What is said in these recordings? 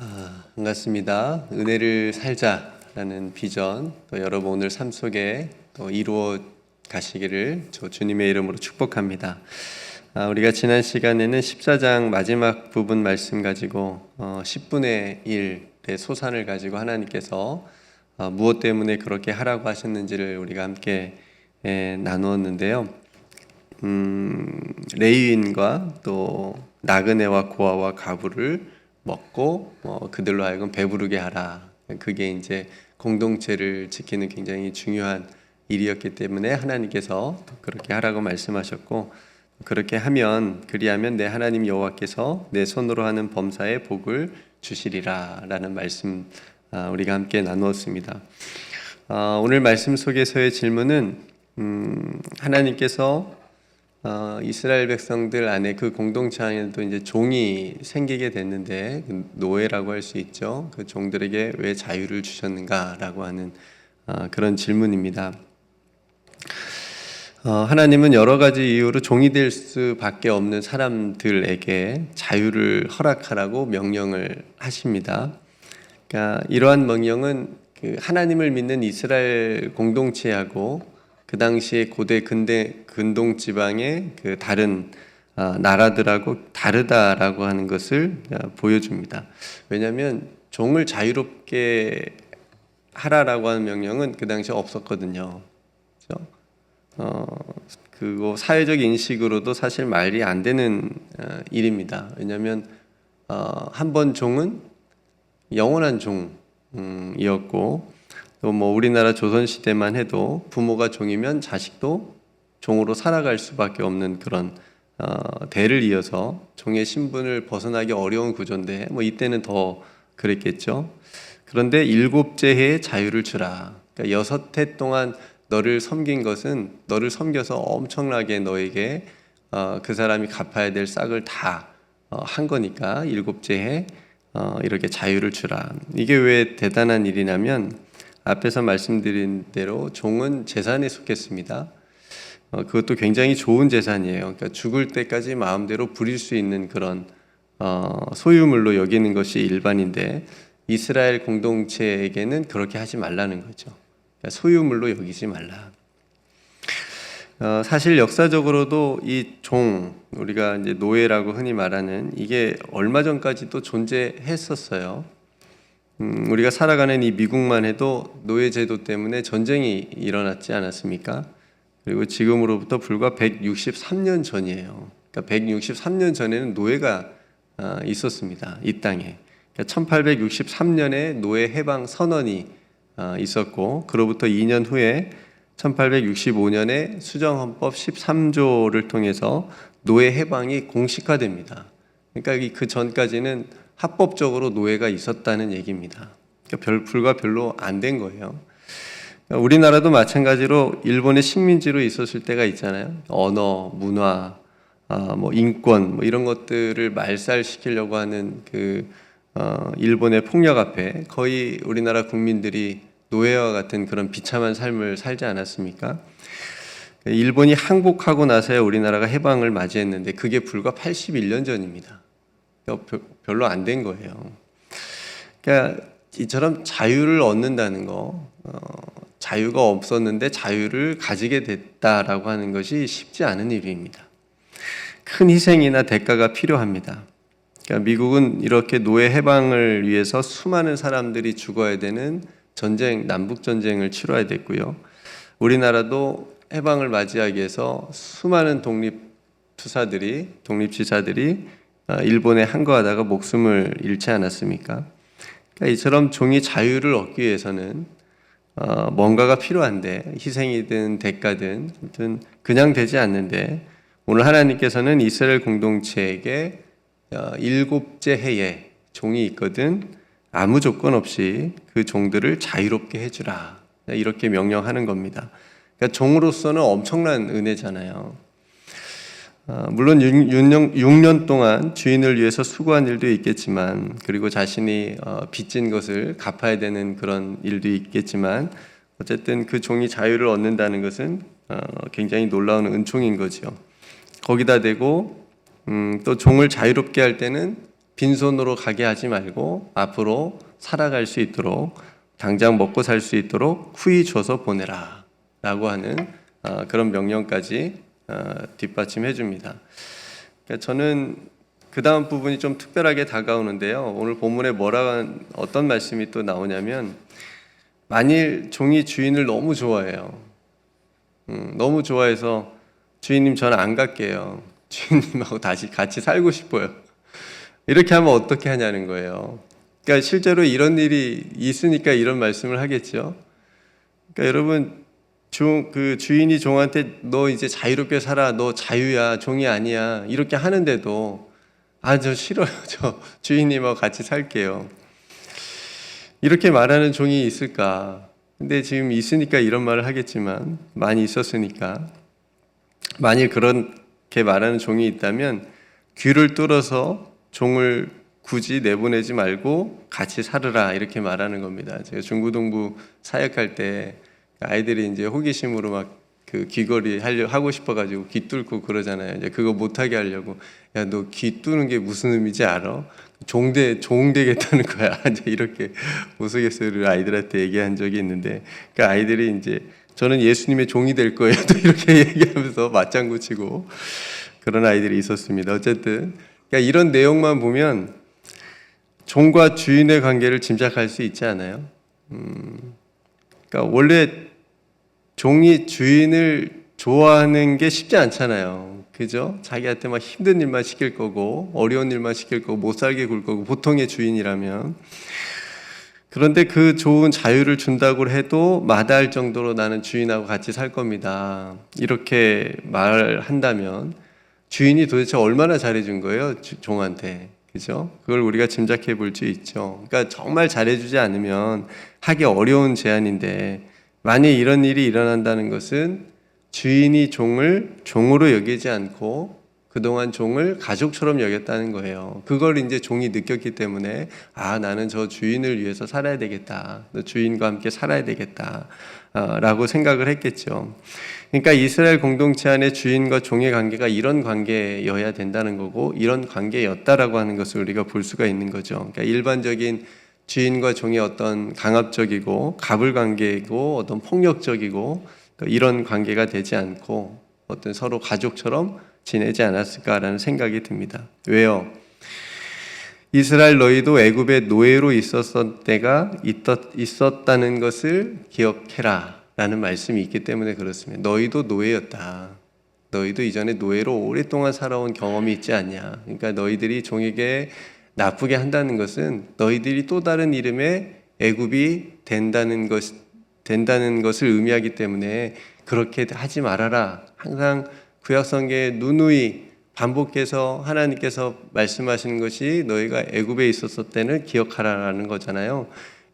아, 반갑습니다. 은혜를 살자라는 비전 또 여러분 오늘 삶 속에 또 이루어 가시기를 저 주님의 이름으로 축복합니다. 아, 우리가 지난 시간에는 14장 마지막 부분 말씀 가지고 어, 10분의 1의 소산을 가지고 하나님께서 어, 무엇 때문에 그렇게 하라고 하셨는지를 우리가 함께 에, 나누었는데요. 음, 레위인과 또 나그네와 고아와 가부를 먹고 어, 그들로 하여금 배부르게 하라. 그게 이제 공동체를 지키는 굉장히 중요한 일이었기 때문에 하나님께서 그렇게 하라고 말씀하셨고 그렇게 하면 그리하면 내 하나님 여호와께서 내 손으로 하는 범사에 복을 주시리라라는 말씀 아, 우리가 함께 나누었습니다. 아, 오늘 말씀 속에서의 질문은 음, 하나님께서 어, 이스라엘 백성들 안에 그 공동체 안에도 이제 종이 생기게 됐는데 그 노예라고 할 수 있죠. 그 종들에게 왜 자유를 주셨는가라고 하는 어, 그런 질문입니다. 어, 하나님은 여러 가지 이유로 종이 될 수밖에 없는 사람들에게 자유를 허락하라고 명령을 하십니다. 그러니까 이러한 명령은 그 하나님을 믿는 이스라엘 공동체하고 그 당시에 고대 근대 근동 지방의 그 다른 아, 나라들하고 다르다라고 하는 것을 아, 보여줍니다. 왜냐하면 종을 자유롭게 하라라고 하는 명령은 그 당시에 없었거든요. 그렇죠? 어, 그거 사회적 인식으로도 사실 말이 안 되는 어, 일입니다. 왜냐하면 어, 한번 종은 영원한 종이었고 또 뭐 우리나라 조선 시대만 해도 부모가 종이면 자식도 종으로 살아갈 수밖에 없는 그런 어, 대를 이어서 종의 신분을 벗어나기 어려운 구조인데 뭐 이때는 더 그랬겠죠. 그런데 일곱째 해에 자유를 주라. 그러니까 여섯 해 동안 너를 섬긴 것은 너를 섬겨서 엄청나게 너에게 어, 그 사람이 갚아야 될 싹을 다한 거니까 일곱째 해 어, 이렇게 자유를 주라. 이게 왜 대단한 일이냐면 앞에서 말씀드린 대로 종은 재산에 속했습니다. 어, 그것도 굉장히 좋은 재산이에요. 그러니까 죽을 때까지 마음대로 부릴 수 있는 그런 어, 소유물로 여기는 것이 일반인데 이스라엘 공동체에게는 그렇게 하지 말라는 거죠. 그러니까 소유물로 여기지 말라. 어, 사실 역사적으로도 이 종 우리가 이제 노예라고 흔히 말하는 이게 얼마 전까지도 존재했었어요. 음, 우리가 살아가는 이 미국만 해도 노예 제도 때문에 전쟁이 일어났지 않았습니까? 그리고 지금으로부터 불과 163년 전이에요. 그러니까 163년 전에는 노예가 아, 있었습니다. 이 땅에. 그러니까 1863년에 노예 해방 선언이 아, 있었고 그로부터 2년 후에 1865년에 수정헌법 13조를 통해서 노예 해방이 공식화됩니다. 그러니까 그 전까지는 합법적으로 노예가 있었다는 얘기입니다. 그러니까 별 불과 별로 안 된 거예요. 그러니까 우리나라도 마찬가지로 일본의 식민지로 있었을 때가 있잖아요. 언어, 문화, 아, 뭐 인권, 뭐 이런 것들을 말살시키려고 하는 그 어, 일본의 폭력 앞에 거의 우리나라 국민들이 노예와 같은 그런 비참한 삶을 살지 않았습니까? 일본이 항복하고 나서야 우리나라가 해방을 맞이했는데 그게 불과 81년 전입니다. 별로 안 된 거예요. 그러니까 이처럼 자유를 얻는다는 거, 어, 자유가 없었는데 자유를 가지게 됐다라고 하는 것이 쉽지 않은 일입니다. 큰 희생이나 대가가 필요합니다. 그러니까 미국은 이렇게 노예 해방을 위해서 수많은 사람들이 죽어야 되는 전쟁, 남북 전쟁을 치러야 됐고요. 우리나라도 해방을 맞이하기 위해서 수많은 독립 투사들이, 독립지사들이 어, 일본에 항거하다가 목숨을 잃지 않았습니까? 그러니까 이처럼 종이 자유를 얻기 위해서는 어, 뭔가가 필요한데 희생이든 대가든 아무튼 그냥 되지 않는데 오늘 하나님께서는 이스라엘 공동체에게 어, 일곱째 해에 종이 있거든 아무 조건 없이 그 종들을 자유롭게 해주라 이렇게 명령하는 겁니다. 그러니까 종으로서는 엄청난 은혜잖아요. 어, 물론 6년, 6년 동안 주인을 위해서 수고한 일도 있겠지만 그리고 자신이 어, 빚진 것을 갚아야 되는 그런 일도 있겠지만 어쨌든 그 종이 자유를 얻는다는 것은 어, 굉장히 놀라운 은총인 거죠. 거기다 대고 음, 또 종을 자유롭게 할 때는 빈손으로 가게 하지 말고 앞으로 살아갈 수 있도록 당장 먹고 살 수 있도록 후히 줘서 보내라 라고 하는 어, 그런 명령까지 어, 뒷받침해 줍니다. 그러니까 저는 그 다음 부분이 좀 특별하게 다가오는데요. 오늘 본문에 뭐라 어떤 말씀이 또 나오냐면 만일 종이 주인을 너무 좋아해요. 음, 너무 좋아해서 주인님 저는 안 갈게요. 주인님하고 다시 같이 살고 싶어요. 이렇게 하면 어떻게 하냐는 거예요. 그러니까 실제로 이런 일이 있으니까 이런 말씀을 하겠죠. 그러니까 여러분 종, 그 주인이 종한테 너 이제 자유롭게 살아. 너 자유야. 종이 아니야. 이렇게 하는데도 아, 저 싫어요. 저 주인님하고 같이 살게요. 이렇게 말하는 종이 있을까? 근데 지금 있으니까 이런 말을 하겠지만 많이 있었으니까 만일 그렇게 말하는 종이 있다면 귀를 뚫어서 종을 굳이 내보내지 말고 같이 살으라 이렇게 말하는 겁니다. 제가 중고등부 사역할 때 아이들이 이제 호기심으로 막 그 귀걸이 하려 하고 싶어가지고 귀 뚫고 그러잖아요. 이제 그거 못하게 하려고 야 너 귀 뚫는 게 무슨 의미인지 알아? 종대 종되겠다는 거야. 이제 이렇게 우스갯소리를 아이들한테 얘기한 적이 있는데 그 아이들이 이제 저는 예수님의 종이 될 거예요. 또 이렇게 얘기하면서 맞장구 치고 그런 아이들이 있었습니다. 어쨌든 그러니까 이런 내용만 보면 종과 주인의 관계를 짐작할 수 있지 않아요? 음, 그러니까 원래 종이 주인을 좋아하는 게 쉽지 않잖아요. 그죠? 자기한테 막 힘든 일만 시킬 거고, 어려운 일만 시킬 거고, 못 살게 굴 거고, 보통의 주인이라면. 그런데 그 좋은 자유를 준다고 해도 마다할 정도로 나는 주인하고 같이 살 겁니다. 이렇게 말한다면 주인이 도대체 얼마나 잘해준 거예요? 주- 종한테. 그죠? 그걸 우리가 짐작해 볼 수 있죠. 그러니까 정말 잘해주지 않으면 하기 어려운 제안인데 만약 이런 일이 일어난다는 것은 주인이 종을 종으로 여기지 않고 그동안 종을 가족처럼 여겼다는 거예요. 그걸 이제 종이 느꼈기 때문에 아 나는 저 주인을 위해서 살아야 되겠다. 너 주인과 함께 살아야 되겠다. 아, 라고 생각을 했겠죠. 그러니까 이스라엘 공동체 안에 주인과 종의 관계가 이런 관계여야 된다는 거고 이런 관계였다라고 하는 것을 우리가 볼 수가 있는 거죠. 그러니까 일반적인 주인과 종의 어떤 강압적이고 갑을 관계이고 어떤 폭력적이고 또 이런 관계가 되지 않고 어떤 서로 가족처럼 지내지 않았을까라는 생각이 듭니다. 왜요? 이스라엘 너희도 애굽의 노예로 있었던 때가 있었다는 것을 기억해라 라는 말씀이 있기 때문에 그렇습니다. 너희도 노예였다. 너희도 이전에 노예로 오랫동안 살아온 경험이 있지 않냐. 그러니까 너희들이 종에게 나쁘게 한다는 것은 너희들이 또 다른 이름의 애굽이 된다는 것 된다는 것을 의미하기 때문에 그렇게 하지 말아라. 항상 구약성경에 누누이 반복해서 하나님께서 말씀하시는 것이 너희가 애굽에 있었을 때는 기억하라라는 거잖아요.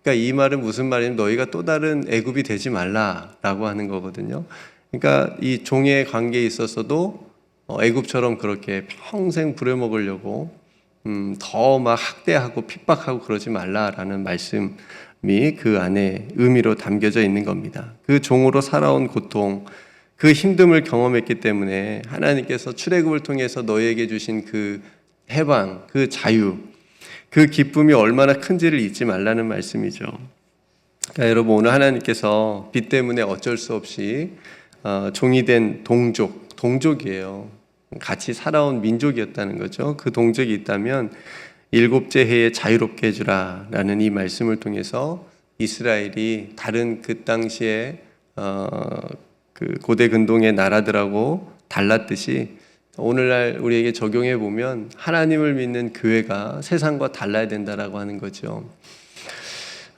그러니까 이 말은 무슨 말이냐면 너희가 또 다른 애굽이 되지 말라라고 하는 거거든요. 그러니까 이 종의 관계에 있어서도 어, 애굽처럼 그렇게 평생 부려먹으려고 음, 더 막 학대하고 핍박하고 그러지 말라라는 말씀이 그 안에 의미로 담겨져 있는 겁니다. 그 종으로 살아온 고통, 그 힘듦을 경험했기 때문에 하나님께서 출애굽을 통해서 너희에게 주신 그 해방, 그 자유, 그 기쁨이 얼마나 큰지를 잊지 말라는 말씀이죠. 그러니까 여러분 오늘 하나님께서 빛 때문에 어쩔 수 없이 어, 종이 된 동족, 동족이에요. 같이 살아온 민족이었다는 거죠. 그 동족이 있다면 일곱째 해에 자유롭게 해주라라는 이 말씀을 통해서 이스라엘이 다른 그 당시에 어, 그 고대 근동의 나라들하고 달랐듯이 오늘날 우리에게 적용해 보면 하나님을 믿는 교회가 세상과 달라야 된다라고 하는 거죠.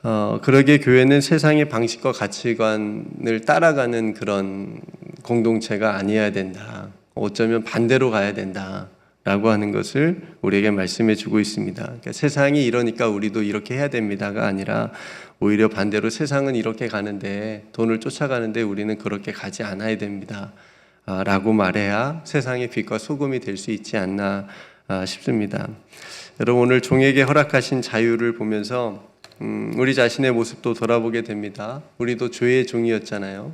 어, 그러게 교회는 세상의 방식과 가치관을 따라가는 그런 공동체가 아니어야 된다. 어쩌면 반대로 가야 된다. 라고 하는 것을 우리에게 말씀해 주고 있습니다. 그러니까 세상이 이러니까 우리도 이렇게 해야 됩니다가 아니라 오히려 반대로 세상은 이렇게 가는데 돈을 쫓아가는데 우리는 그렇게 가지 않아야 됩니다. 아, 라고 말해야 세상의 빛과 소금이 될 수 있지 않나 아, 싶습니다. 여러분 오늘 종에게 허락하신 자유를 보면서 음, 우리 자신의 모습도 돌아보게 됩니다. 우리도 죄의 종이었잖아요.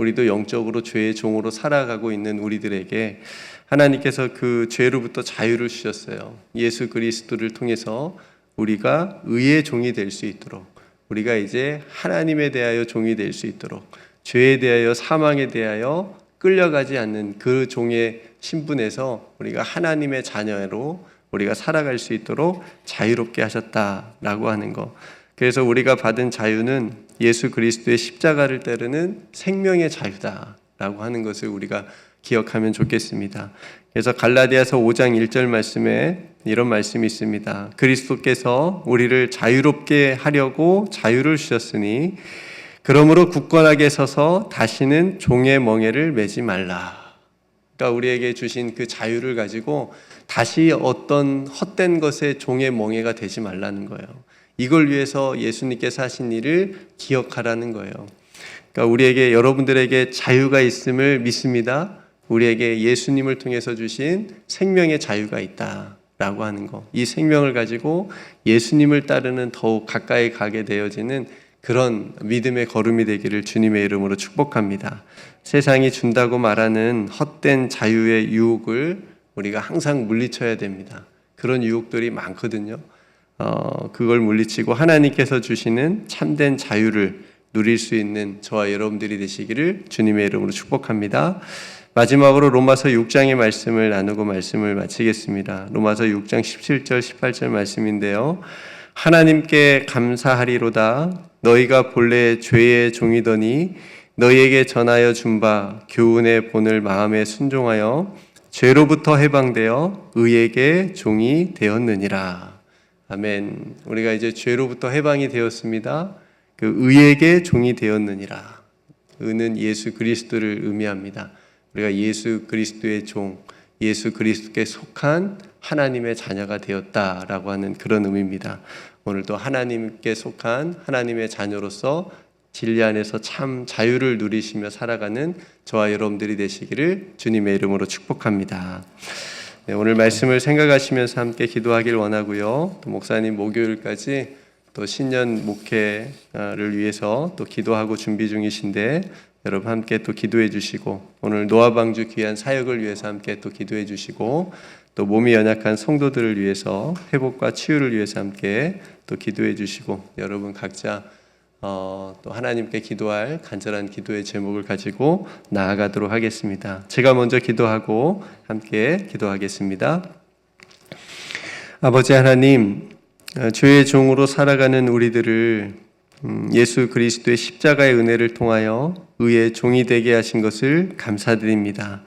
우리도 영적으로 죄의 종으로 살아가고 있는 우리들에게 하나님께서 그 죄로부터 자유를 주셨어요. 예수 그리스도를 통해서 우리가 의의 종이 될 수 있도록 우리가 이제 하나님에 대하여 종이 될 수 있도록 죄에 대하여 사망에 대하여 끌려가지 않는 그 종의 신분에서 우리가 하나님의 자녀로 우리가 살아갈 수 있도록 자유롭게 하셨다라고 하는 거. 그래서 우리가 받은 자유는 예수 그리스도의 십자가를 따르는 생명의 자유다라고 하는 것을 우리가 기억하면 좋겠습니다. 그래서 갈라디아서 5장 1절 말씀에 이런 말씀이 있습니다. 그리스도께서 우리를 자유롭게 하려고 자유를 주셨으니 그러므로 굳건하게 서서 다시는 종의 멍에를 매지 말라. 그러니까 우리에게 주신 그 자유를 가지고 다시 어떤 헛된 것에 종의 멍에가 되지 말라는 거예요. 이걸 위해서 예수님께서 하신 일을 기억하라는 거예요. 그러니까 우리에게 여러분들에게 자유가 있음을 믿습니다. 우리에게 예수님을 통해서 주신 생명의 자유가 있다 라고 하는 거. 이 생명을 가지고 예수님을 따르는 더욱 가까이 가게 되어지는 그런 믿음의 걸음이 되기를 주님의 이름으로 축복합니다. 세상이 준다고 말하는 헛된 자유의 유혹을 우리가 항상 물리쳐야 됩니다. 그런 유혹들이 많거든요. 어, 그걸 물리치고 하나님께서 주시는 참된 자유를 누릴 수 있는 저와 여러분들이 되시기를 주님의 이름으로 축복합니다. 마지막으로 로마서 6장의 말씀을 나누고 말씀을 마치겠습니다. 로마서 6장 17절 18절 말씀인데요. 하나님께 감사하리로다 너희가 본래 죄의 종이더니 너희에게 전하여 준 바 교훈의 본을 마음에 순종하여 죄로부터 해방되어 의에게 종이 되었느니라. 아멘. 우리가 이제 죄로부터 해방이 되었습니다. 그 의에게 종이 되었느니라. 의는 예수 그리스도를 의미합니다. 우리가 예수 그리스도의 종, 예수 그리스도께 속한 하나님의 자녀가 되었다라고 하는 그런 의미입니다. 오늘도 하나님께 속한 하나님의 자녀로서 진리 안에서 참 자유를 누리시며 살아가는 저와 여러분들이 되시기를 주님의 이름으로 축복합니다. 네, 오늘 말씀을 생각하시면서 함께 기도하길 원하고요. 또 목사님 목요일까지 또 신년 목회를 위해서 또 기도하고 준비 중이신데 여러분 함께 또 기도해 주시고 오늘 노아방주 귀한 사역을 위해서 함께 또 기도해 주시고 또 몸이 연약한 성도들을 위해서 회복과 치유를 위해서 함께 또 기도해 주시고 여러분 각자 어, 또 하나님께 기도할 간절한 기도의 제목을 가지고 나아가도록 하겠습니다. 제가 먼저 기도하고 함께 기도하겠습니다. 아버지 하나님, 어, 주의 종으로 살아가는 우리들을 음, 예수 그리스도의 십자가의 은혜를 통하여 의의 종이 되게 하신 것을 감사드립니다.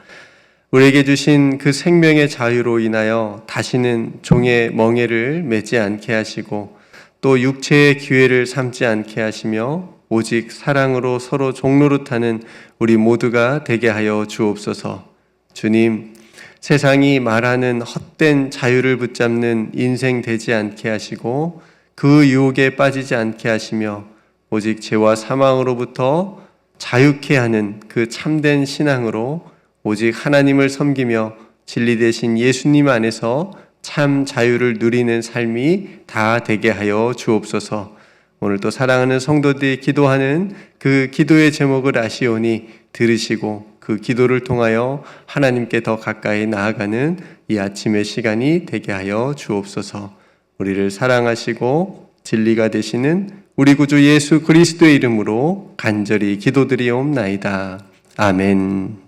우리에게 주신 그 생명의 자유로 인하여 다시는 종의 멍에를 매지 않게 하시고 또 육체의 기회를 삼지 않게 하시며 오직 사랑으로 서로 종노릇하는 우리 모두가 되게 하여 주옵소서. 주님, 세상이 말하는 헛된 자유를 붙잡는 인생 되지 않게 하시고 그 유혹에 빠지지 않게 하시며 오직 죄와 사망으로부터 자유케 하는 그 참된 신앙으로 오직 하나님을 섬기며 진리 되신 예수님 안에서 참 자유를 누리는 삶이 다 되게 하여 주옵소서. 오늘도 사랑하는 성도들이 기도하는 그 기도의 제목을 아시오니 들으시고 그 기도를 통하여 하나님께 더 가까이 나아가는 이 아침의 시간이 되게 하여 주옵소서. 우리를 사랑하시고 진리가 되시는 우리 구주 예수 그리스도의 이름으로 간절히 기도드리옵나이다. 아멘.